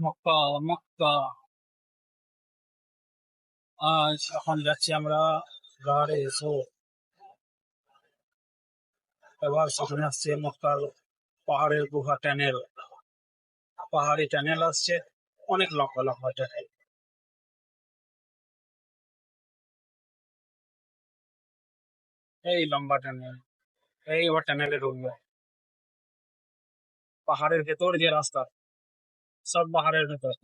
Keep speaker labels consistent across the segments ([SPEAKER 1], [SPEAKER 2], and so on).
[SPEAKER 1] মক্কা মক্কা। আজ এখন যাচ্ছি আমরা গাড়ে এসো। এবার সেখানে আসছে মক্কার পাহাড়ের গুহা ট্যানেল। পাহাড়ি ট্যানেল আসছে, অনেক লম্বা লম্বা ট্যানেল। এই লম্বা ট্যানেল এই এবার ট্যানেলে ঢুকবে। পাহাড়ের ভেতর যে রাস্তা সব পাহাড়ের ভেতর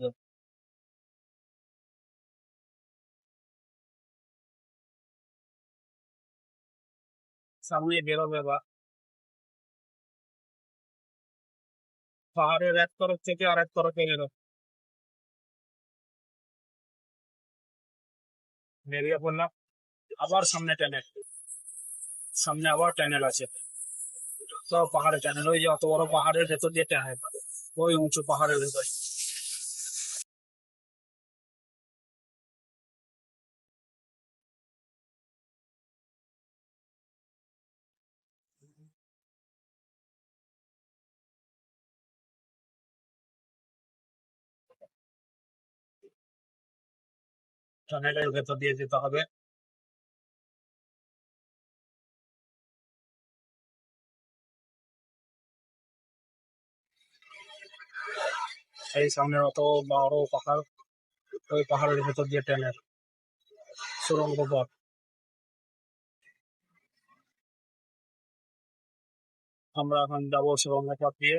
[SPEAKER 1] সামনে বেরোবে বা পাহাড়ের এক তরফ থেকে আর এক তরফে বেরো বেরিয়ে পড়লাম। আবার সামনে ট্যানেল সামনে আবার ট্যানেল আছে। সব পাহাড়ে ট্যানেল ওই যে অত বড় পাহাড়ের ভেতর দিয়ে ট্যানেল ওই উঁচু পাহাড়ের ভেতর টানেলের ভেতর দিয়ে যেতে হবে এই সামনের অত বড় পাহাড়, ওই পাহাড়ের ভেতর দিয়ে ট্রেনের সুরঙ্গ পথ আমরা এখন যাব সুরঙ্গ পথ দিয়ে।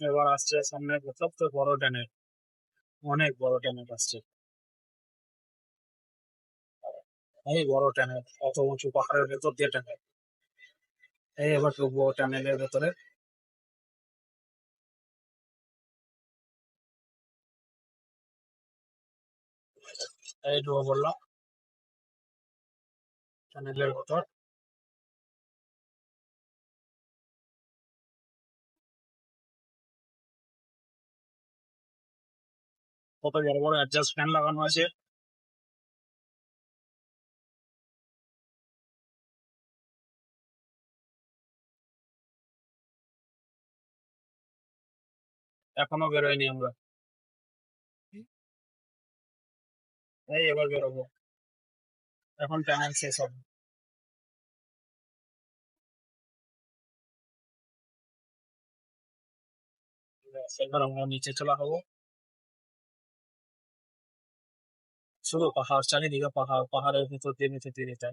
[SPEAKER 1] এবার আসছে সামনে সবচেয়ে বড় ট্যানেল অনেক বড় ট্যানেল আসছে। এই বড় ট্যানেল অত উঁচু পাহাড়ের ভেতর দিয়ে ট্যানেল এই এবার ঢুকবো ট্যানেলের ভেতরে। এই ঢুকে বললাম। ট্যানেলের ভেতর। কত বড় বড় অ্যাডজাস্ট ফ্যান লাগানো আছে। এখনও বেরোয়নি আমরা। এই এবার বেরোবো। এখন ট্যানেল শেষ হবে। আমরা নিচে চলা হব শুধু পাহাড়, চারিদিকে পাহাড়, পাহাড়ের ভিতর দিয়ে নিচে দিয়ে যেতে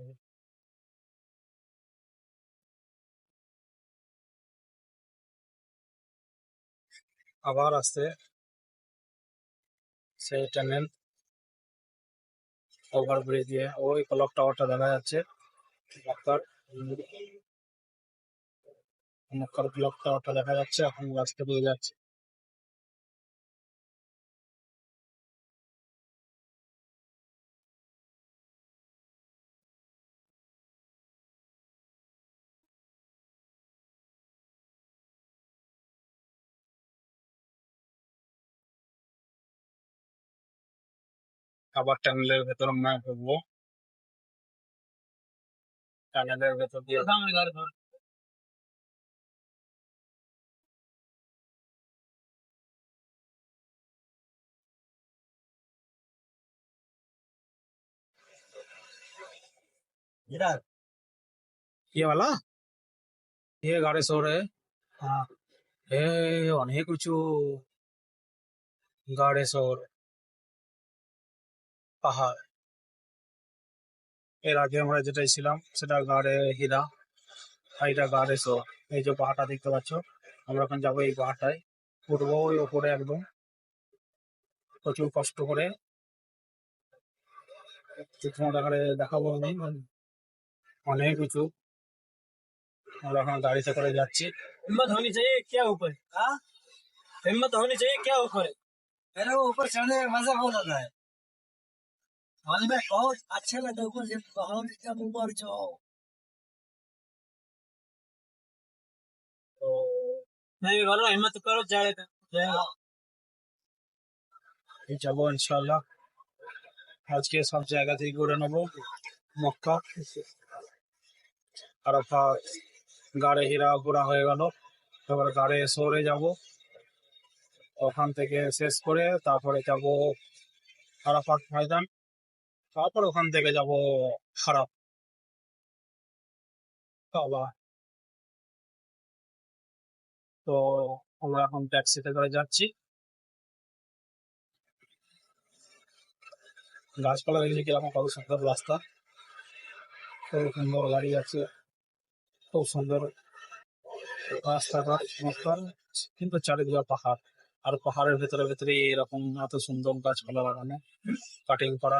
[SPEAKER 1] আবার আসতে সেই টানেল ওভার ব্রিজ দিয়ে ওই ক্লক টাওয়ারটা দেখা যাচ্ছে। মক্কার ক্লক টাওয়ারটা দেখা যাচ্ছে। এখন রাস্তা দিয়ে যাচ্ছে। আবার টানেলের ভেতর আমরা ঢুকবো টানেলের ভেতর দিয়ে ये वाला ये गाड़ी सो रहे हाँ এ অনেক উঁচু গাড়ে শহর পাহাড় এর আগে আমরা যেটাই ছিলাম সেটা গাড়ে হীরা আর এটা গাড়ে শহর এই যে পাহাড়টা দেখতে পাচ্ছ আমরা এখন যাবো এই পাহাড়টায় উঠবো ওই ওপরে একদম প্রচুর কষ্ট করে তোমাদের এখানে দেখাবো আমি অনেক উঁচু আমরা এখন গাড়িতে করে যাচ্ছি
[SPEAKER 2] हिम्मत होनी चाहिए क्या ऊपर हाँ हिम्मत होनी चाहिए क्या ऊपर अरे वो ऊपर चढ़ने में मजा बहुत आता है समझ में बहुत अच्छा लगता है ऊपर से बहुत एकदम ऊपर जाओ
[SPEAKER 1] তো
[SPEAKER 2] नहीं करो हिम्मत करो जाएगा जाएगा
[SPEAKER 1] এই যাবো ইনশাল্লাহ আজকে সব জায়গা থেকে ঘুরে নেবো মক্কা আরাফাত গাড়ে হীরা ঘোরা হয়ে গেল এবার গাড়ে সরে যাব ওখান থেকে শেষ করে তারপরে যাব আরাফাত ময়দান তারপর ওখান থেকে যাব খারাপ বাবা তো আমরা এখন ট্যাক্সিতে করে যাচ্ছি গাছপালা দেখলে কীরকম কত সুন্দর রাস্তা খুব সুন্দর গাড়ি আছে খুব সুন্দর চমৎকার কিন্তু চারিদিকে পাহাড় আর পাহাড়ের ভেতরে ভেতরে এরকম এত সুন্দর গাছপালা লাগানো কাটিং করা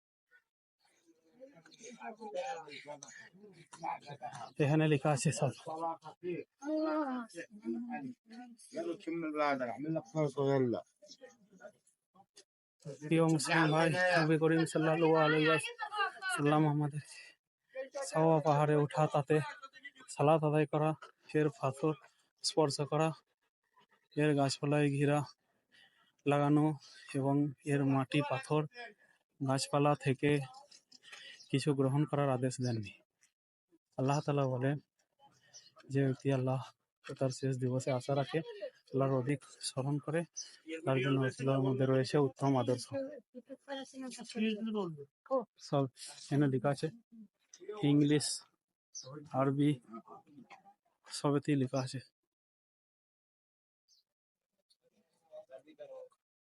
[SPEAKER 1] এখানে লেখা আছে সব প্রিয় মুসলিম ভাই নবী করিম সাল্লাল্লাহু আলাইহি সাল্লাম আমাদের সাওয়া পাহাড়ে ওঠা তাতে সালাত আদায় করা এর পাথর স্পর্শ করা এর গাছপালায় ঘেরা লাগানো এবং এর মাটি পাথর গাছপালা থেকে কিছু গ্রহণ করার আদেশ দেননি। আল্লাহ তালা বলেন যে ব্যক্তি আল্লাহ তার শেষ দিবসে আশা রাখে, আল্লাহর অধিক স্মরণ করে, তার জন্য রসুলের মধ্যে রয়েছে উত্তম আদর্শ। সব এখানে লেখা আছে, ইংলিশ, আরবি, সবেতেই লেখা আছে।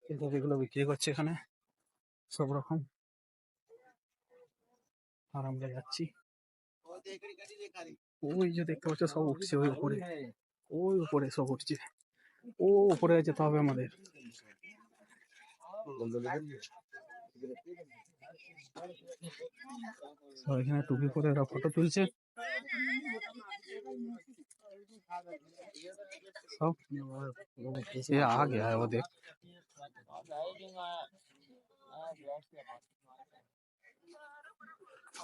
[SPEAKER 1] কিন্তু এগুলো বিক্রি করছে এখানে, সব রকম আর আমরা যাচ্ছি ওই যে দেখতে পাচ্ছ সব উঠছে ওই উপরে ওই উপরে সব উঠছে ও উপরে যেতে হবে আমাদের তো এখানে টুপি পরে ওরা ফটো তুলছে সব ये आ गया है वो देख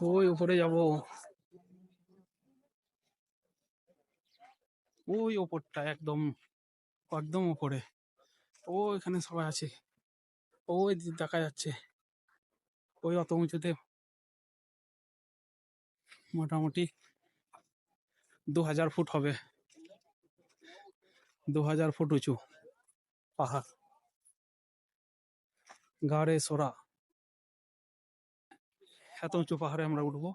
[SPEAKER 1] ওই উপরে যাব ওই ওপরটা একদম একদম উপরে ও এখানে সবাই আছে ওই দেখা যাচ্ছে ওই অত উঁচুতে মোটামুটি দু হাজার ফুট হবে দু হাজার ফুট উঁচু পাহাড় গাড়ে সোরা এত উঁচু পাহাড়ে আমরা উঠবো।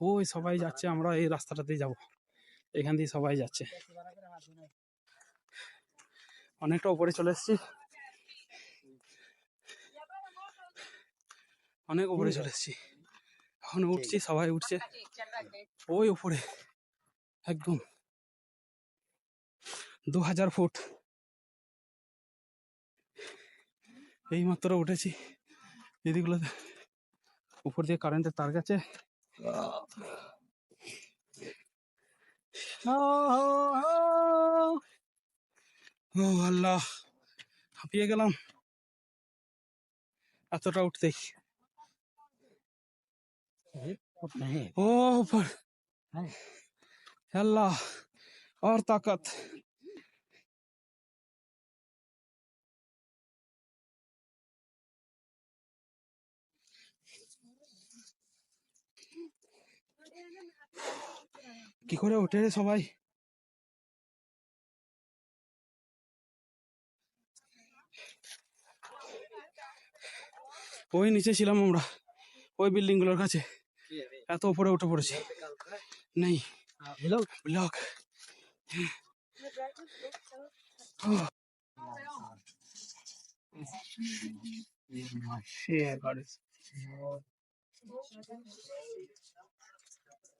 [SPEAKER 1] ওই সবাই যাচ্ছে আমরা এই রাস্তাটাতেই যাব। এখান দিয়ে সবাই যাচ্ছে। অনেকটা উপরে চলে এসছি। অনেক উপরে চলে এসছি। এখন উঠছি সবাই উঠছে। ওই উপরে। একদম। দু হাজার ফুট এই মাত্র উঠেছি এদিকগুলো উপর দিয়ে কারেন্টের তার গেছে ও আল্লাহ হাঁপিয়ে গেলাম এতটা উঠতেই
[SPEAKER 2] नहीं
[SPEAKER 1] ও উপর আল্লাহ और ताकत কি করে ওঠে রে সবাই? ওই নিচে ছিলাম আমরা ওই বিল্ডিংগুলোর কাছে। এত উপরে উঠে পড়েছি। নেই। ব্লক
[SPEAKER 2] সে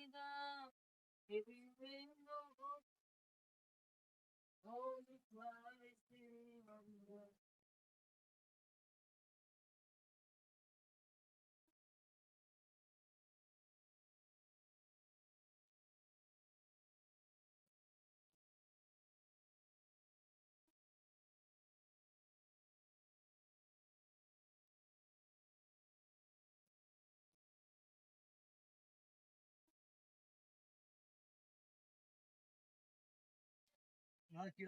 [SPEAKER 2] freedom. If we win the holy Christ, 哪里低？